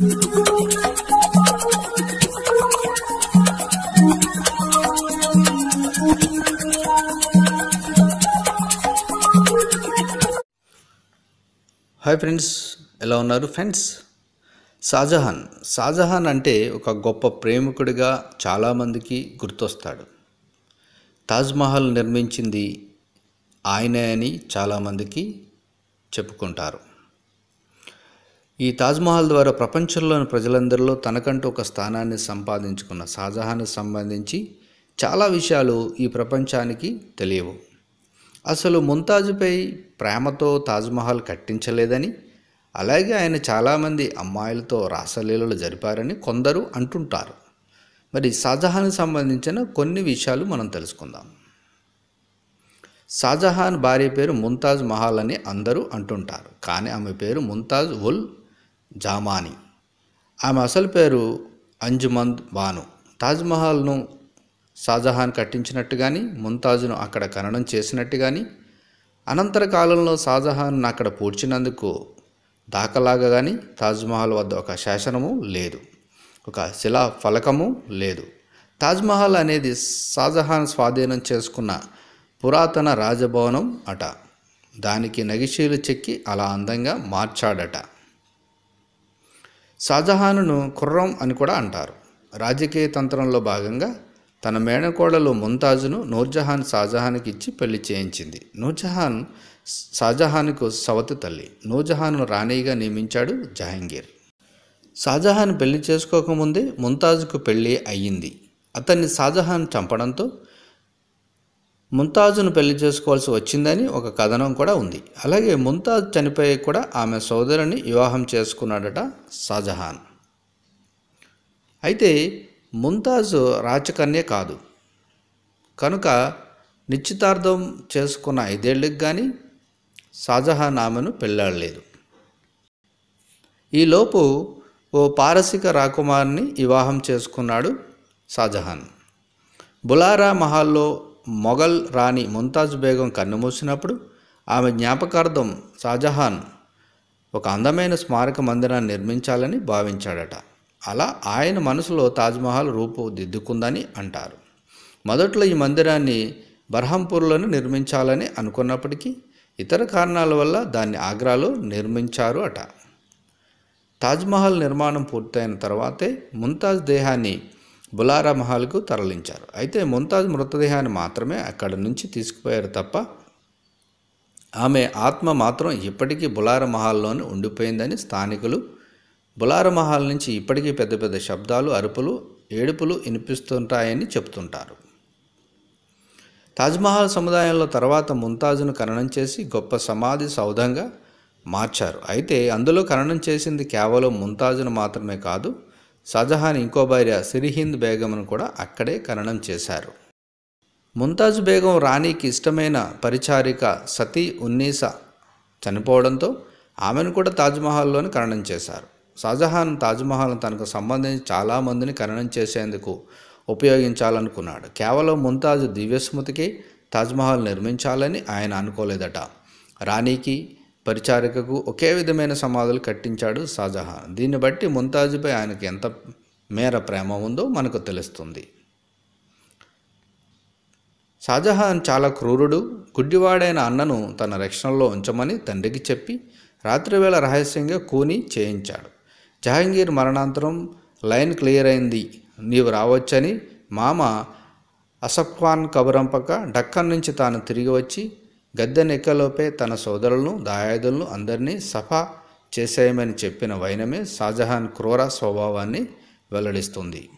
Hi friends ఎలా ఉన్నారు friends Shahjahan. Shahjahan అంటే ఒక గొప్ప ప్రేమికుడిగా చాలామందికి గుర్తొస్తాడు. తాజ్మహల్ నిర్మించింది ఆయనే అని చాలామందికి చెప్పుకుంటారు. ఈ తాజ్మహల్ ద్వారా ప్రపంచంలోని ప్రజలందరిలో తనకంటూ ఒక స్థానాన్ని సంపాదించుకున్న షాజహాన్కి సంబంధించి చాలా విషయాలు ఈ ప్రపంచానికి తెలియవు. అసలు ముంతాజుపై ప్రేమతో తాజ్మహల్ కట్టించలేదని అలాగే ఆయన చాలామంది అమ్మాయిలతో రాసలీలలు జరిపారని కొందరు అంటుంటారు. మరి షాజహాన్కి సంబంధించిన కొన్ని విషయాలు మనం తెలుసుకుందాం. షాజహాన్ భార్య పేరు ముంతాజ్ మహల్ అని అందరూ అంటుంటారు. కానీ ఆమె పేరు ముంతాజ్ ఉల్ జామాని. ఆమె అసలు పేరు అంజుమంద్ బాను. తాజ్మహల్ను షాజహాన్ కట్టించినట్టు కానీ ముంతాజ్ను అక్కడ ఖననం చేసినట్టు కానీ అనంతర కాలంలో షాజహాన్ అక్కడ పూడ్చినందుకు దాఖలాగా కానీ తాజ్మహల్ వద్ద ఒక శాసనము లేదు. ఒక శిలా ఫలకము లేదు. తాజ్మహల్ అనేది షాజహాన్ స్వాధీనం చేసుకున్న పురాతన రాజభవనం అట. దానికి నగిషీలు చెక్కి అలా అందంగా మార్చాడట. షాజహాన్ను ఖుర్రం అని కూడా అంటారు. రాజకీయ తంత్రంలో భాగంగా తన మేనకోడలు ముంతాజును నూర్జహాన్ షాజహాన్కి ఇచ్చి పెళ్ళి చేయించింది. నూర్జహాన్ షాజహాన్కు సవతి తల్లి. నూర్జహాన్ను రాణిగా నియమించాడు జహాంగీర్. షాజహాన్ పెళ్ళి చేసుకోకముందే ముంతాజుకు పెళ్ళి అయ్యింది. అతన్ని షాజహాన్ చంపడంతో ముంతాజును పెళ్ళి చేసుకోవాల్సి వచ్చిందని ఒక కథనం కూడా ఉంది. అలాగే ముంతాజ్ చనిపోయి కూడా ఆమె సోదరుని వివాహం చేసుకున్నాడట షాజహాన్. అయితే ముంతాజ్ రాచకన్య కాదు. కనుక నిశ్చితార్థం చేసుకున్న ఐదేళ్ళకి కానీ షాజహాన్ ఆమెను పెళ్ళాడలేదు ఈలోపు ఓ పారసిక రాకుమారిని వివాహం చేసుకున్నాడు షాజహాన్. బులారా మహల్లో మొఘల్ రాణి ముంతాజ్ బేగం కన్నుమూసినప్పుడు ఆమె జ్ఞాపకార్థం షాజహాన్ ఒక అందమైన స్మారక మందిరాన్ని నిర్మించాలని భావించాడట. అలా ఆయన మనసులో తాజ్మహల్ రూపుదిద్దుకుందని అంటారు. మొదట్లో ఈ మందిరాన్ని బర్హంపూర్లోనే నిర్మించాలని అనుకున్నప్పటికీ ఇతర కారణాల వల్ల దాన్ని ఆగ్రాలో నిర్మించారు అట. తాజ్మహల్ నిర్మాణం పూర్తయిన తర్వాతే ముంతాజ్ దేహాన్ని బులారా మహల్కు తరలించారు. అయితే ముంతాజ్ మృతదేహాన్ని మాత్రమే అక్కడి నుంచి తీసుకుపోయారు తప్ప ఆమె ఆత్మ మాత్రం ఇప్పటికీ బులార మహల్లోనే ఉండిపోయిందని స్థానికులు బులార మహల్ నుంచి ఇప్పటికీ పెద్ద పెద్ద శబ్దాలు అరుపులు ఏడుపులు వినిపిస్తుంటాయని చెప్తుంటారు తాజ్మహల్ సముదాయంలో తర్వాత ముంతాజును ఖననం చేసి గొప్ప సమాధి సౌధంగా మార్చారు. అయితే అందులో ఖననం చేసింది కేవలం ముంతాజును మాత్రమే కాదు షాజహాన్ ఇంకో భార్య సిరిహింద్ బేగంను కూడా అక్కడే ఖననం చేశారు. ముంతాజ్ బేగం రాణికి ఇష్టమైన పరిచారిక సతీ ఉన్నీసా చనిపోవడంతో ఆమెను కూడా తాజ్మహల్లోనే ఖననం చేశారు. షాజహాన్ తాజ్మహల్ తనకు సంబంధించి చాలామందిని ఖననం చేసేందుకు ఉపయోగించాలనుకున్నాడు. కేవలం ముంతాజ్ దివ్యస్మృతికి తాజ్మహల్ నిర్మించాలని ఆయన అనుకోలేదట. రాణికి పరిచారికకు ఒకే విధమైన సమాధులు కట్టించాడు షాజహాన్. దీన్ని బట్టి ముంతాజుపై ఆయనకు ఎంత మేర ప్రేమ ఉందో మనకు తెలుస్తుంది. షాజహాన్ చాలా క్రూరుడు. గుడ్డివాడైన అన్నను తన రక్షణలో ఉంచమని తండ్రికి చెప్పి రాత్రివేళ రహస్యంగా కూని చేయించాడు. జహాంగీర్ మరణాంతరం లైన్ క్లియర్ అయింది. నీవు రావచ్చని మామ అసఫ్వాన్ కబురంపక డక్కన్ నుంచి తాను తిరిగి వచ్చి గద్దెనెక్కలోపే తన సోదరులను దాయాదులను అందరినీ సఫా చేసేయమని చెప్పిన వైనమే షాజహాన్ క్రూర స్వభావాన్ని వెల్లడిస్తుంది.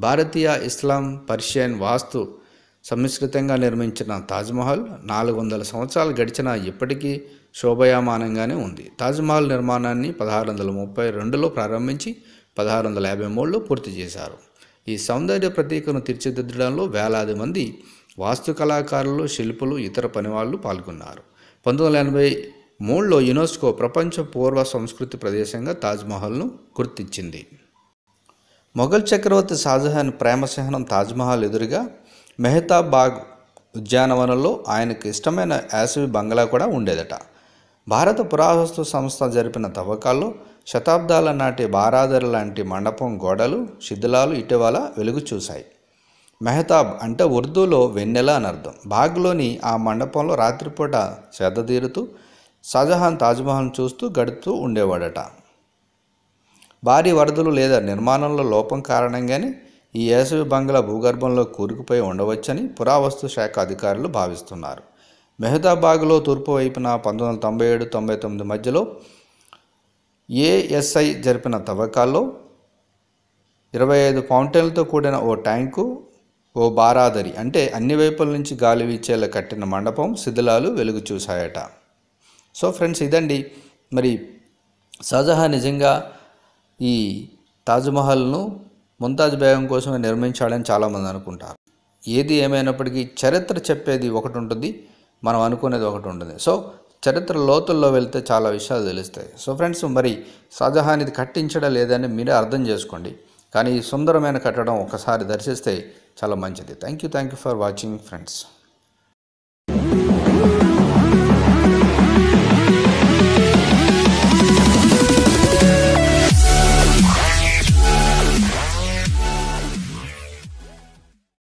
భారతీయ ఇస్లాం పర్షియన్ వాస్తు సమ్మిశ్రితంగా నిర్మించిన తాజ్మహల్ నాలుగు వందల సంవత్సరాలు గడిచినా ఇప్పటికీ శోభయామానంగానే ఉంది. తాజ్మహల్ నిర్మాణాన్ని పదహారు వందల ముప్పై రెండులో ప్రారంభించి పదహారు వందల యాభై మూడులో పూర్తి చేశారు. ఈ సౌందర్య ప్రతీకను తీర్చిదిద్దడంలో వేలాది మంది వాస్తు కళాకారులు శిల్పులు ఇతర పనివాళ్ళు పాల్గొన్నారు. పంతొమ్మిది వందల ఎనభై మూడులో యునెస్కో ప్రపంచ పూర్వ సంస్కృతి ప్రదేశంగా తాజ్మహల్ను గుర్తించింది. మొఘల్ చక్రవర్తి షాజహాన్ ప్రేమసహనం తాజ్మహల్ ఎదురుగా మెహతాబాగ్ ఉద్యానవనంలో ఆయనకు ఇష్టమైన యాసవి బంగ్లా కూడా ఉండేదట. భారత పురావస్తు సంస్థ జరిపిన తవ్వకాల్లో శతాబ్దాల నాటి బారాదర్ లాంటి మండపం గోడలు శిథిలాలు ఇటీవల వెలుగు చూశాయి. మెహతాబ్ అంటే ఉర్దూలో వెన్నెల అని అర్థం. బాగ్లోని ఆ మండపంలో రాత్రిపూట సేదతీరుతూ షాజహాన్ తాజ్మహల్ చూస్తూ గడుపుతూ ఉండేవాడట. భారీ వరదలు లేదా నిర్మాణంలో లోపం కారణంగానే ఈ వేసవి బంగ్లా భూగర్భంలో కూరుకుపోయి ఉండవచ్చని పురావస్తు శాఖ అధికారులు భావిస్తున్నారు. మెహతాబాగ్లో తూర్పు వైపున పంతొమ్మిది వందల తొంభై ఏడు తొంభై తొమ్మిది మధ్యలో ఏఎస్ఐ జరిపిన తవ్వకాల్లో ఇరవై ఐదు ఫౌంటైన్లతో కూడిన ఓ ట్యాంకు ఓ బారాదరి. అంటే అన్ని వైపుల నుంచి గాలి వీచేలా కట్టిన మండపం శిథిలాలు వెలుగు చూశాయట. సో ఫ్రెండ్స్ ఇదండి. మరి షాజహాన్ నిజంగా ఈ తాజ్మహల్ను ముంతాజ్ బేగం కోసమే నిర్మించాడని చాలామంది అనుకుంటారు. ఏది ఏమైనప్పటికీ చరిత్ర చెప్పేది ఒకటి ఉంటుంది మనం అనుకునేది ఒకటి ఉంటుంది. సో చరిత్ర లోతుల్లో వెళ్తే చాలా విషయాలు తెలుస్తాయి. సో ఫ్రెండ్స్ మరి షాజహాన్ ఇది కట్టించడం లేదని మీరే అర్థం చేసుకోండి. కానీ ఈ సుందరమైన కట్టడం ఒకసారి దర్శిస్తే చాలా మంచిది. Thank you thank you for watching friends